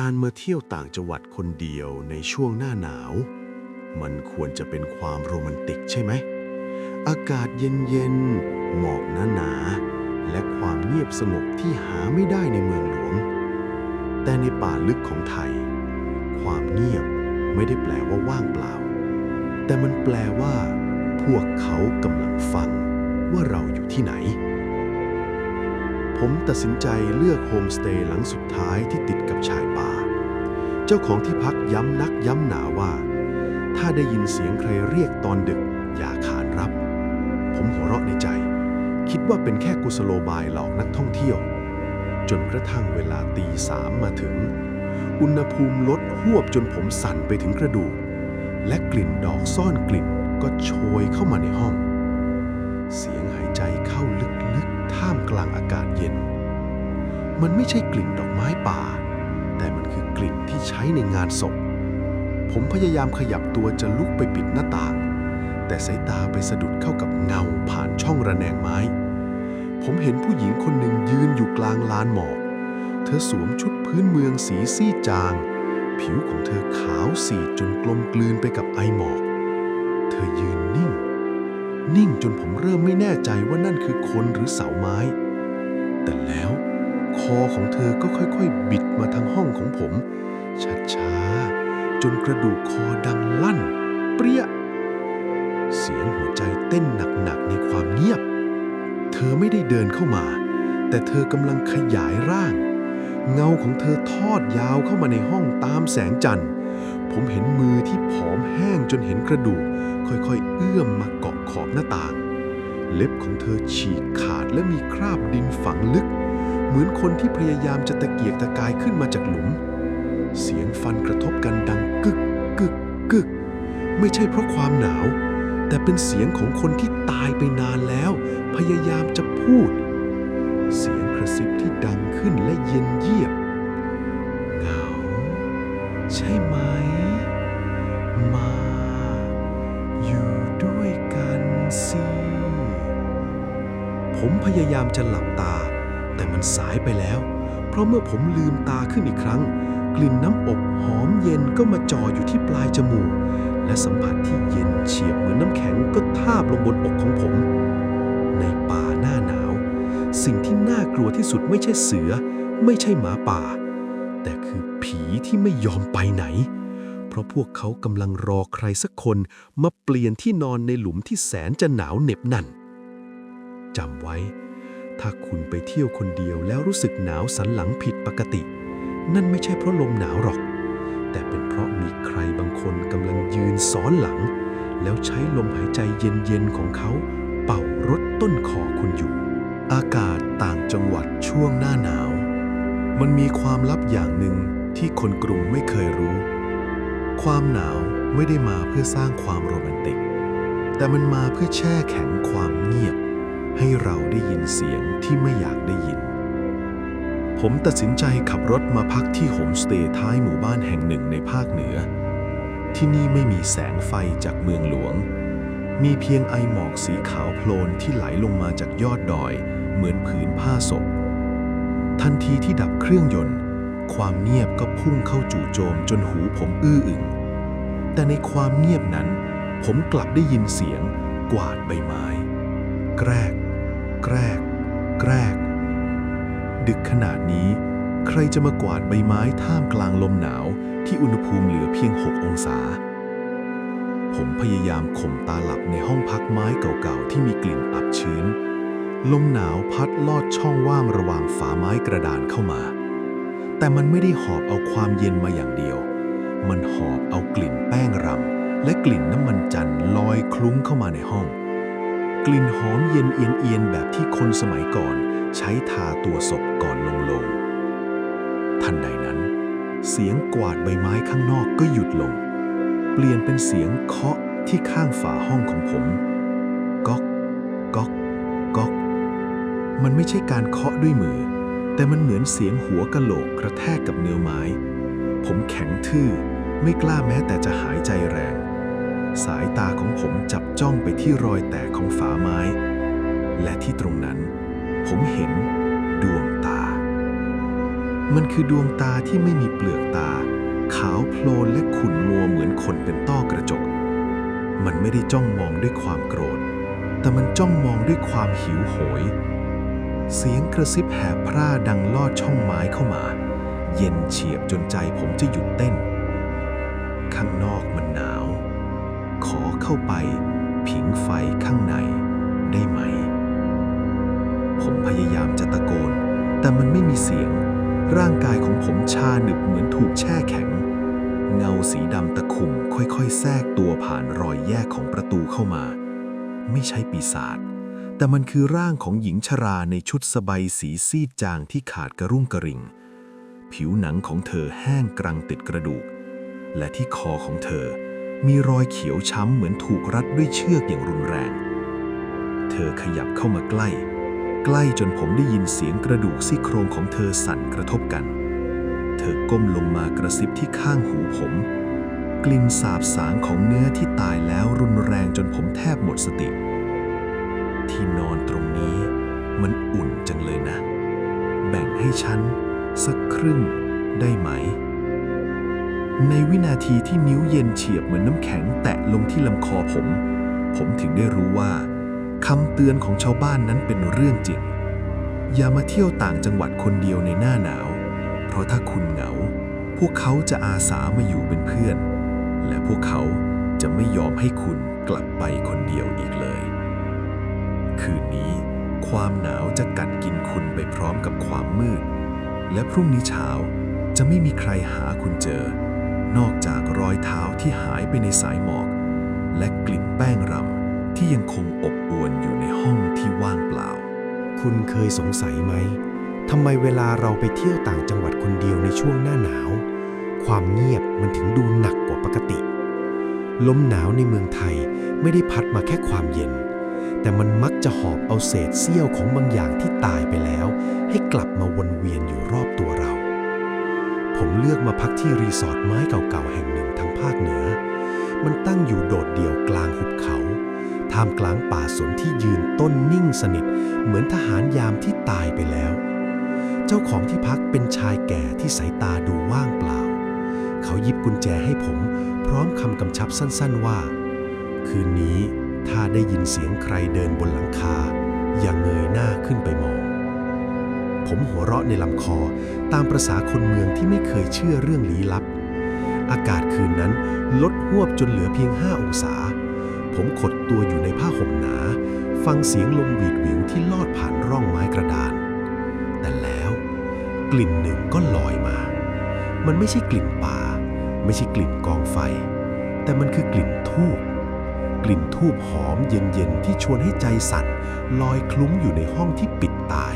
การมาเที่ยวต่างจังหวัดคนเดียวในช่วงหน้าหนาว มันควรจะเป็นความโรแมนติกใช่ไหม อากาศเย็นๆ หมอกหนาๆ และความเงียบสงบที่หาไม่ได้ในเมืองหลวง แต่ในป่าลึกของไทย ความเงียบไม่ได้แปลว่าว่างเปล่า แต่มันแปลว่า พวกเขากำลังฟังว่าเราอยู่ที่ไหน ผมตัดสินใจเลือกโฮมสเตย์หลังสุดท้ายที่ติดกับชายป่า เจ้าของที่พักย้ำนักย้ำหนาว่า ถ้าได้ยินเสียงใครเรียกตอนดึก อย่าขานรับ ผมหัวเราะในใจ คิดว่าเป็นแค่กุศโลบายหลอกนักท่องเที่ยว จนกระทั่งเวลาตีสามมาถึง อุณหภูมิลดหวบจนผมสั่นไปถึงกระดูก และกลิ่นดอกซ่อนกลิ่นก็โชยเข้ามาในห้อง เสียงหายใจเข้าลึก ท่ามกลางอากาศเย็น มันไม่ใช่กลิ่นดอกไม้ป่า แต่มันคือกลิ่นที่ใช้ในงานศพ ผมพยายามขยับตัวจะลุกไปปิดหน้าต่าง แต่สายตาไปสะดุดเข้ากับเงาผ่านช่องระแนงไม้ ผมเห็นผู้หญิงคนหนึ่งยืนอยู่กลางลานหมอก เธอสวมชุดพื้นเมืองสีซีจาง ผิวของเธอขาวสีจนกลมกลืนไปกับไอหมอก เธอยืน นิ่งจนผมเริ่มไม่แน่ใจว่านั่นคือคนหรือเสาไม้ แต่แล้วคอของเธอก็ค่อยๆ บิดมาทางห้องของผม ช้าๆ จนกระดูกคอดังลั่น เปรี้ย เสียงหัวใจเต้นหนักๆ ในความเงียบ เธอไม่ได้เดินเข้ามา แต่เธอกำลังขยายร่าง เงาของเธอทอดยาวเข้ามาในห้องตามแสงจันทร์ ผมเห็นมือที่ผอมแห้งจนเห็นกระดูก ค่อยๆ เอื้อมมาเกาะ ขอบหน้าต่าง เล็บของเธอฉีกขาดและมีคราบดินฝังลึก เหมือนคนที่พยายามจะตะเกียกตะกายขึ้นมาจากหลุม เสียงฟันกระทบกันดังกึกกึกกึก ไม่ใช่เพราะความหนาว แต่เป็นเสียงของคนที่ตายไปนานแล้ว พยายามจะพูด เสียงกระซิบที่ดังขึ้นและเย็นเยียบเหงาใช่ไหม ผมพยายามจะหลับตา แต่มันสายไปแล้ว เพราะเมื่อผมลืมตาขึ้นอีกครั้ง กลิ่นน้ำอบหอมเย็นก็มาจ่ออยู่ที่ปลายจมูก และสัมผัสที่เย็นเฉียบเหมือนน้ำแข็งก็ทาบลงบนอกของผม ในป่าหน้าหนาว สิ่งที่น่ากลัวที่สุดไม่ใช่เสือ ไม่ใช่หมาป่า แต่คือผีที่ไม่ยอมไปไหนเพราะพวกเขากำลังรอใครสักคนมาเปลี่ยนที่นอนในหลุมที่แสนจะหนาวเหน็บนั่น จำไว้ ถ้าคุณไปเที่ยวคนเดียวแล้วรู้สึกหนาวสันหลังผิดปกติ นั่นไม่ใช่เพราะลมหนาวหรอก แต่เป็นเพราะมีใครบางคนกำลังยืนซ้อนหลัง แล้วใช้ลมหายใจเย็นๆของเขา เป่ารดต้นคอคุณอยู่ อากาศต่างจังหวัดช่วงหน้าหนาว มันมีความลับอย่างหนึ่งที่คนกรุงไม่เคยรู้ ความหนาวไม่ได้มาเพื่อสร้างความโรแมนติก แต่มันมาเพื่อแช่แข็งความเงียบ ให้เราได้ยินเสียงที่ไม่อยากได้ยิน ผมตัดสินใจขับรถมาพักที่โฮมสเตย์ท้ายหมู่บ้านแห่งหนึ่งในภาคเหนือ ที่นี่ไม่มีแสงไฟจากเมืองหลวง มีเพียงไอหมอกสีขาวโพลนที่ไหลลงมาจากยอดดอย เหมือนผืนผ้าศพ ทันทีที่ดับเครื่องยนต์ ความเงียบก็พุ่งเข้าจู่โจมจนหูผมอื้ออึง แต่ในความเงียบนั้น ผมกลับได้ยินเสียงกวาดใบไม้ แกรก แกรก แกรก ดึกขนาดนี้ ใครจะมากวาดใบไม้ท่ามกลางลมหนาวที่อุณหภูมิเหลือเพียง 6 องศา ผมพยายามข่มตาหลับในห้องพักไม้เก่าๆ ที่มีกลิ่นอับชื้น ลมหนาวพัดลอดช่องว่างระหว่างฝาไม้กระดานเข้ามา แต่มันไม่ได้หอบเอาความเย็นมาอย่างเดียว มันหอบเอากลิ่นแป้งรำและกลิ่นน้ำมันจันทร์ลอยคลุ้งเข้ามาในห้อง กลิ่นหอมเย็นเอียนๆแบบที่คนสมัยก่อน ใช้ทาตัวศพก่อนลงโลง ทันใดนั้น เสียงกวาดใบไม้ข้างนอกก็หยุดลง เปลี่ยนเป็นเสียงเคาะที่ข้างฝาห้องของผมก๊อกก๊อกก๊อก มันไม่ใช่การเคาะด้วยมือ แต่มันเหมือนเสียงหัวกะโหลกกระแทกกับเนื้อไม้ ผมแข็งทื่อไม่กล้าแม้แต่จะหายใจแรง สายตาของผมจับจ้องไปที่รอยแตกของฝาไม้ และที่ตรงนั้น ผมเห็นดวงตา มันคือดวงตาที่ไม่มีเปลือกตา ขาวโพลนและขุ่นมัวเหมือนคนเป็นต้อกระจก มันไม่ได้จ้องมองด้วยความโกรธ แต่มันจ้องมองด้วยความหิวโหย เสียงกระซิบแหบพร่าดังลอดช่องไม้เข้ามา เย็นเฉียบจนใจผมจะหยุดเต้น ข้างนอก เข้าไป ผิงไฟข้างในได้ไหม ผมพยายามจะตะโกน แต่มันไม่มีเสียง ร่างกายของผมชาหนึบเหมือนถูกแช่แข็ง เงาสีดำตะคุ่มค่อยๆ แทรกตัวผ่านรอยแยกของประตูเข้ามา ไม่ใช่ปีศาจแต่มันคือร่างของหญิงชราในชุดสบายสีซีดจางที่ขาดกระรุ่งกระริง ผิวหนังของเธอแห้งกรังติดกระดูก และที่คอของเธอ มีรอยเขียวช้ำเหมือนถูกรัดด้วยเชือกอย่างรุนแรง เธอขยับเข้ามาใกล้ ใกล้จนผมได้ยินเสียงกระดูกซี่โครงของเธอสั่นกระทบกัน เธอก้มลงมากระซิบที่ข้างหูผม กลิ่นสาบสางของเนื้อที่ตายแล้วรุนแรงจนผมแทบหมดสติ ที่นอนตรงนี้มันอุ่นจังเลยนะ แบ่งให้ฉันสักครึ่งได้ไหม ในวินาทีที่นิ้วเย็นเฉียบเหมือนน้ำแข็งแตะลงที่ลำคอผม ผมถึงได้รู้ว่าคำเตือนของชาวบ้านนั้นเป็นเรื่องจริง อย่ามาเที่ยวต่างจังหวัดคนเดียวในหน้าหนาว เพราะถ้าคุณเหงา พวกเขาจะอาสามาอยู่เป็นเพื่อน และพวกเขาจะไม่ยอมให้คุณกลับไปคนเดียวอีกเลย คืนนี้ความหนาวจะกัดกินคุณไปพร้อมกับความมืด และพรุ่งนี้เช้าจะไม่มีใครหาคุณเจอ นอกจากรอยเท้าที่หายไปในสายหมอก และกลิ่นแป้งรำที่ยังคงอบอวนอยู่ในห้องที่ว่างเปล่า คุณเคยสงสัยไหมทำไมเวลาเราไปเที่ยวต่างจังหวัดคนเดียวในช่วงหน้าหนาว ความเงียบมันถึงดูหนักกว่าปกติ ลมหนาวในเมืองไทยไม่ได้พัดมาแค่ความเย็น แต่มันมักจะหอบเอาเศษเสี้ยวของบางอย่างที่ตายไปแล้ว ให้กลับมาวนเวียนอยู่รอบตัวเรา ผมเลือกมาพักที่รีสอร์ทไม้เก่าๆแห่งหนึ่งทางภาคเหนือ มันตั้งอยู่โดดเดี่ยวกลางหุบเขา ท่ามกลางป่าสนที่ยืนต้นนิ่งสนิท เหมือนทหารยามที่ตายไปแล้ว เจ้าของที่พักเป็นชายแก่ที่สายตาดูว่างเปล่า เขาหยิบกุญแจให้ผม พร้อมคำกำชับสั้นๆว่า คืนนี้ถ้าได้ยินเสียงใครเดินบนหลังคา อย่าเงยหน้าขึ้นไปมอง ผมหัวเราะในลำคอตามประษาคนเมืองที่ไม่เคยเชื่อเรื่องลี้ลับ อากาศคืนนั้นลดหวบจนเหลือเพียง 5 องศา ผมขดตัวอยู่ในผ้าห่มหนา ฟังเสียงลมหวีดหวิวที่ลอดผ่านร่องไม้กระดาน แต่แล้วกลิ่นหนึ่งก็ลอยมา มันไม่ใช่กลิ่นป่า ไม่ใช่กลิ่นกองไฟ แต่มันคือกลิ่นทูบกลิ่นทูบหอมเย็นๆที่ชวนให้ใจสั่นลอยคลุ้งอยู่ในห้องที่ปิดตาย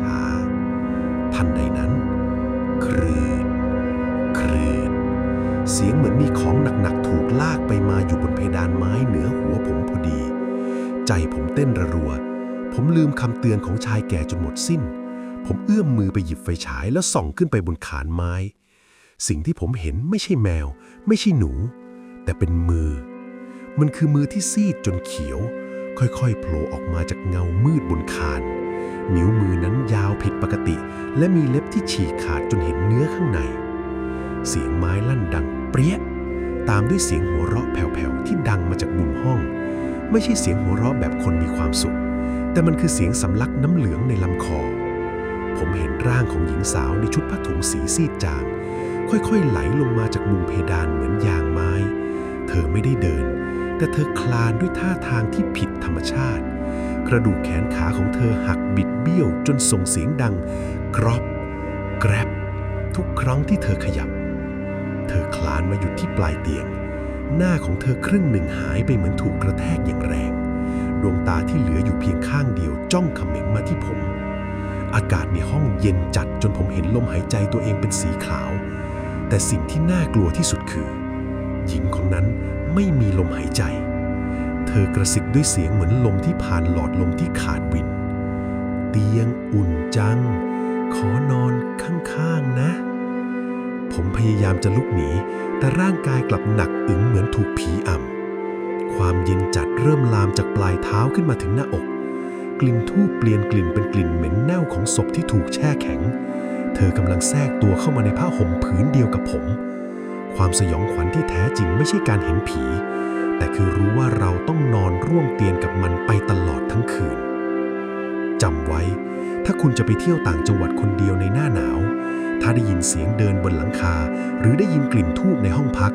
ช้าๆ ทันใดนั้น ครืด ครืด เสียงเหมือนมีของหนักๆ ถูกลากไปมาอยู่บนเพดานไม้เหนือหัวผมพอดี ใจผมเต้นระรัว ผมลืมคำเตือนของชายแก่จนหมดสิ้น ผมเอื้อมมือไปหยิบไฟฉายแล้วส่องขึ้นไปบนขานไม้ สิ่งที่ผมเห็นไม่ใช่แมว ไม่ใช่หนู แต่เป็นมือ มันคือมือที่ซีดจนเขียว ค่อยๆโผล่ออกมาจากเงามืดบนคาน นิ้วมือนั้นยาวผิดปกติ และมีเล็บที่ฉีกขาดจนเห็นเนื้อข้างใน เสียงไม้ลั่นดังเปรี้ย ตามด้วยเสียงหัวเราะแผ่วๆที่ดังมาจากมุมห้อง ไม่ใช่เสียงหัวเราะแบบคนมีความสุข แต่มันคือเสียงสำลักน้ำเหลืองในลำคอ ผมเห็นร่างของหญิงสาวในชุดผ้าถุงสีซีดจาง ค่อยๆไหลลงมาจากมุมเพดานเหมือนยางไม้ เธอไม่ได้เดิน แต่เธอคลานด้วยท่าทางที่ผิดธรรมชาติ กระดูกแขนขาของเธอหักบิดเบี้ยวจนส่งเสียงดังกรอบแกรบทุกครั้งที่เธอขยับ เธอคลานมาหยุดที่ปลายเตียง หน้าของเธอครึ่งหนึ่งหายไปเหมือนถูกกระแทกอย่างแรง ดวงตาที่เหลืออยู่เพียงข้างเดียวจ้องเขม็งมาที่ผม อากาศในห้องเย็นจัดจนผมเห็นลมหายใจตัวเองเป็นสีขาว แต่สิ่งที่น่ากลัวที่สุดคือ หญิงคนนั้นไม่มีลมหายใจ เธอกระซิบด้วยเสียงเหมือนลมที่ผ่านหลอดลมที่ขาดวิน เตียงอุ่นจัง ขอนอนข้างๆนะ ผมพยายามจะลุกหนี แต่ร่างกายกลับหนักอึงเหมือนถูกผีอำความเย็นจัดเริ่มลามจากปลายเท้าขึ้นมาถึงหน้าอก กลิ่นทูบเปลี่ยนกลิ่นเป็นกลิ่นเหม็นเน่าของศพที่ถูกแช่แข็ง เธอกำลังแทรกตัวเข้ามาในผ้าห่มผืนเดียวกับผม ความสยองขวัญที่แท้จริงไม่ใช่การเห็นผี แต่คือรู้ว่าเราต้องนอนร่วมเตียงกับมันไปตลอดทั้งคืนจำไว้ ถ้าคุณจะไปเที่ยวต่างจังหวัดคนเดียวในหน้าหนาว ถ้าได้ยินเสียงเดินบนหลังคา หรือได้ยินกลิ่นทูบในห้องพัก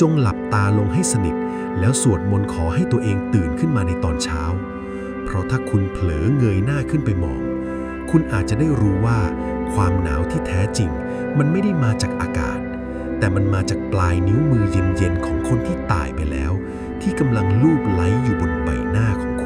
จงหลับตาลงให้สนิท แล้วสวดมนต์ขอให้ตัวเองตื่นขึ้นมาในตอนเช้า เพราะถ้าคุณเผลอเงยหน้าขึ้นไปมอง คุณอาจจะได้รู้ว่า ความหนาวที่แท้จริง มันไม่ได้มาจากอากาศ แต่มันมาจากปลายนิ้วมือเย็นๆของคนที่ตายไปแล้ว ที่กำลังลูบไล้อยู่บนใบหน้าของ